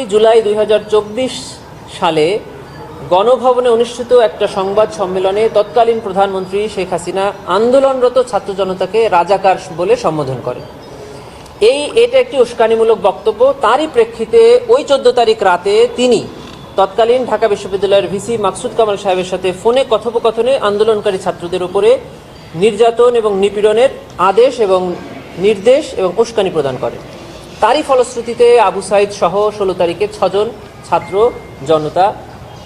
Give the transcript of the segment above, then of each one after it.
আঠেরোই জুলাই দুই হাজার চব্বিশ সালে গণভবনে অনুষ্ঠিত একটা সংবাদ সম্মেলনে তৎকালীন প্রধানমন্ত্রী শেখ হাসিনা আন্দোলনরত ছাত্র জনতাকে রাজাকার বলে সম্বোধন করেন। এই এটা একটি উস্কানিমূলক বক্তব্য। তারই প্রেক্ষিতে ওই চোদ্দ তারিখ রাতে তিনি তৎকালীন ঢাকা বিশ্ববিদ্যালয়ের ভিসি মাকসুদ কামাল সাহেবের সাথে ফোনে কথোপকথনে আন্দোলনকারী ছাত্রদের উপরে নির্যাতন এবং নিপীড়নের আদেশ এবং নির্দেশ এবং উস্কানি প্রদান করেন। তারই ফলশ্রুতিতে আবু সাইদ সহ ষোলো তারিখে ছজন ছাত্র জনতা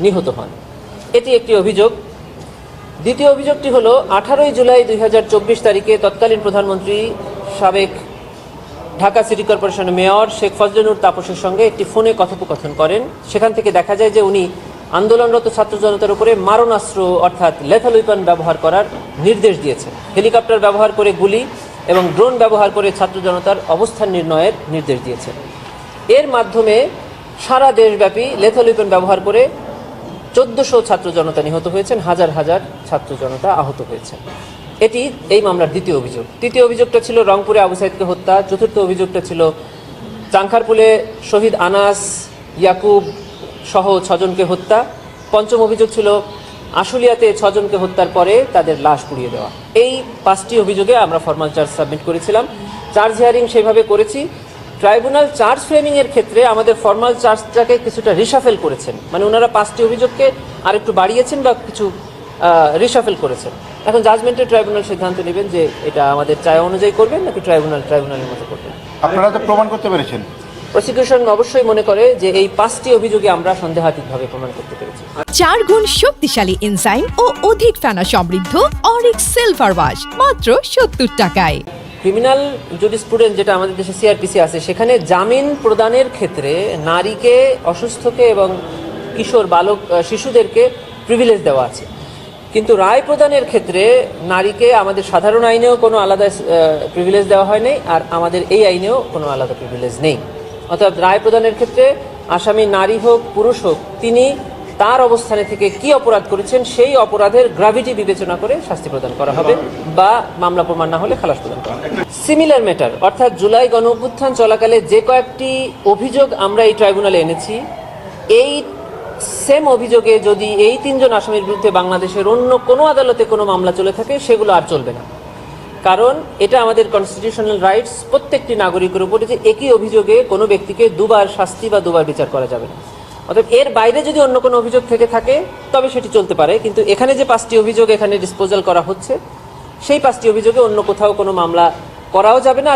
নিহত হন। এটি একটি অভিযোগ। দ্বিতীয় অভিযোগটি হলো, আঠারোই জুলাই দুই হাজার চব্বিশ তারিখে তৎকালীন প্রধানমন্ত্রী সাবেক ঢাকা সিটি কর্পোরেশনের মেয়র শেখ ফজলনুর তাপসের সঙ্গে একটি ফোনে কথোপকথন করেন। সেখান থেকে দেখা যায় যে উনি আন্দোলনরত ছাত্র জনতার উপরে মারণাস্ত্র অর্থাৎ লেথাল উইপন ব্যবহার করার নির্দেশ দিয়েছেন। হেলিকপ্টার ব্যবহার করে গুলি এবং ড্রোন ব্যবহার করে ছাত্র জনতার অবস্থান নির্ণয়ের নির্দেশ দিয়েছেন এর মাধ্যমে সারা দেশব্যাপী লেথাল ব্যবহার করে চোদ্দশো ছাত্র জনতা নিহত হয়েছেন, হাজার হাজার ছাত্র জনতা আহত হয়েছেন। এটি এই মামলার দ্বিতীয় অভিযোগ। তৃতীয় অভিযোগটা ছিল রংপুরে আবু সাইদকে হত্যা। চতুর্থ অভিযোগটা ছিল চাংখারপুলে শহীদ আনাস, ইয়াকুব সহ ছজনকে হত্যা। পঞ্চম অভিযোগ ছিল আশুলিয়াতে ছজনকে হত্যার পরে তাদের লাশ পুড়িয়ে দেওয়া। এই পাঁচটি অভিযোগে আমরা ফর্মাল চার্জ সাবমিট করেছিলাম। চার্জ হিয়ারিং সেভাবে করেছি। ট্রাইব্যুনাল চার্জ ফ্রেমিং এর ক্ষেত্রে আমাদের ফর্মাল চার্জটাকে কিছুটা রিসাফেল করেছেন। মানে ওনারা পাঁচটি অভিযোগকে আরেকটু বাড়িয়েছেন বা কিছু রিসাফেল করেছেন। এখন জাজমেন্টের ট্রাইব্যুনাল সিদ্ধান্ত নেবেন যে এটা আমাদের চায় অনুযায়ী করবেন নাকি ট্রাইব্যুনাল ট্রাইব্যুনালের মতো করবেন। আপনারা তো প্রমাণ করতে পেরেছেন। প্রসিকিউশন অবশ্যই মনে করে যে এই পাঁচটি অভিযোগে আমরা সন্দেহাতীতভাবে প্রমাণ করতে পেরেছি। চার গুণ শক্তিশালী এনজাইম ও অধিক ফেনা সমৃদ্ধ অরিক সিলভার ওয়াশ মাত্র সত্তর টাকায়। ক্রিমিনাল জুডিসপ্রুডেন্স যেটা আমাদের দেশে সিআরপিসি আছে সেখানে জামিন প্রদানের ক্ষেত্রে নারীকে অসুস্থকে এবং কিশোর বালক শিশুদেরকে প্রিভিলেজ দেওয়া আছে। কিন্তু রায় প্রদানের ক্ষেত্রে নারীকে আমাদের সাধারণ আইনেও কোনো আলাদা প্রিভিলেজ দেওয়া হয়নি আর আমাদের এই আইনেও কোনো আলাদা প্রিভিলেজ নেই। অর্থাৎ রায় প্রদানের ক্ষেত্রে আসামি নারী হোক, পুরুষ হোক, তিনি তার অবস্থানে থেকে কি অপরাধ করেছেন সেই অপরাধের গ্রাভিটি বিবেচনা করে শাস্তি প্রদান করা হবে বা মামলা প্রমাণ না হলে খালাস প্রদান করা সিমিলার ম্যাটার অর্থাৎ জুলাই গণ অভ্যুত্থান চলাকালে যে কয়েকটি অভিযোগ আমরা এই ট্রাইব্যুনালে এনেছি, এই সেম অভিযোগে যদি এই তিনজন আসামির বিরুদ্ধে বাংলাদেশের অন্য কোনো আদালতে কোনো মামলা চলে থাকে, সেগুলো আর চলবে না। কারণ এটা আমাদের কনস্টিটিউশনাল রাইটস প্রত্যেকটি নাগরিকের উপরে যে একই অভিযোগে কোনো ব্যক্তিকে দুবার শাস্তি বা দুবার বিচার করা যাবে না। অর্থাৎ এর বাইরে যদি অন্য কোনো অভিযোগ থেকে থাকে, তবে সেটি চলতে পারে। কিন্তু এখানে যে পাঁচটি অভিযোগ এখানে ডিসপোজাল করা হচ্ছে, সেই পাঁচটি অভিযোগে অন্য কোথাও কোনো মামলা করাও যাবে না।